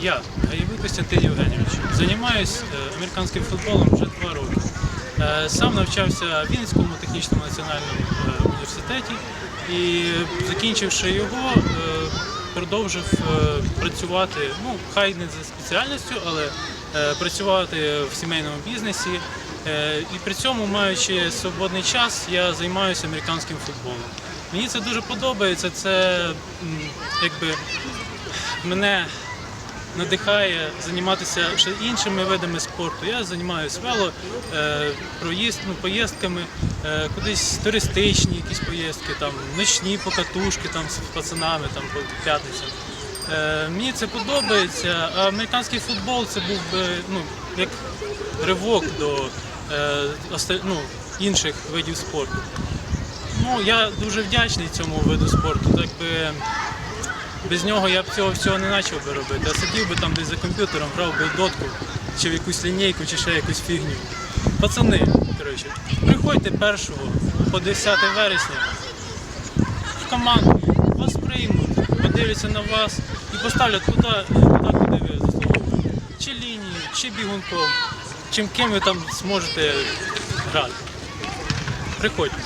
Я, Гаєвий Костянтин Євгенійович, займаюся американським футболом вже два роки. Е, Сам навчався в Вінницькому технічному національному е, університеті і, закінчивши його, е, продовжив е, працювати, ну, хай не за спеціальністю, але е, працювати в сімейному бізнесі. Е, І при цьому, маючи свободний час, я займаюся американським футболом. Мені це дуже подобається. Це якби мене надихає займатися ще іншими видами спорту. Я займаюся вело, е, проїзд, ну, поїздками, е, кудись туристичні якісь поїздки, там, ночні покатушки там, з пацанами там, по п'ятницям. Е, мені це подобається, а американський футбол це був би ну, як ривок до ну, інших видів спорту. Ну, я дуже вдячний цьому виду спорту. Так би без нього я б цього всього не почав би робити. А сидів би там десь за комп'ютером, грав би дотку, чи в якусь лінійку, чи ще якусь фігню. Пацани, коротше, приходьте 1 по 10 вересня в команду, вас приймуть, подивляться на вас і поставлять туди, туди куди ви заслуговуєте. Чи лінію, чи бігунком, чим ким ви там зможете грати. Приходьте.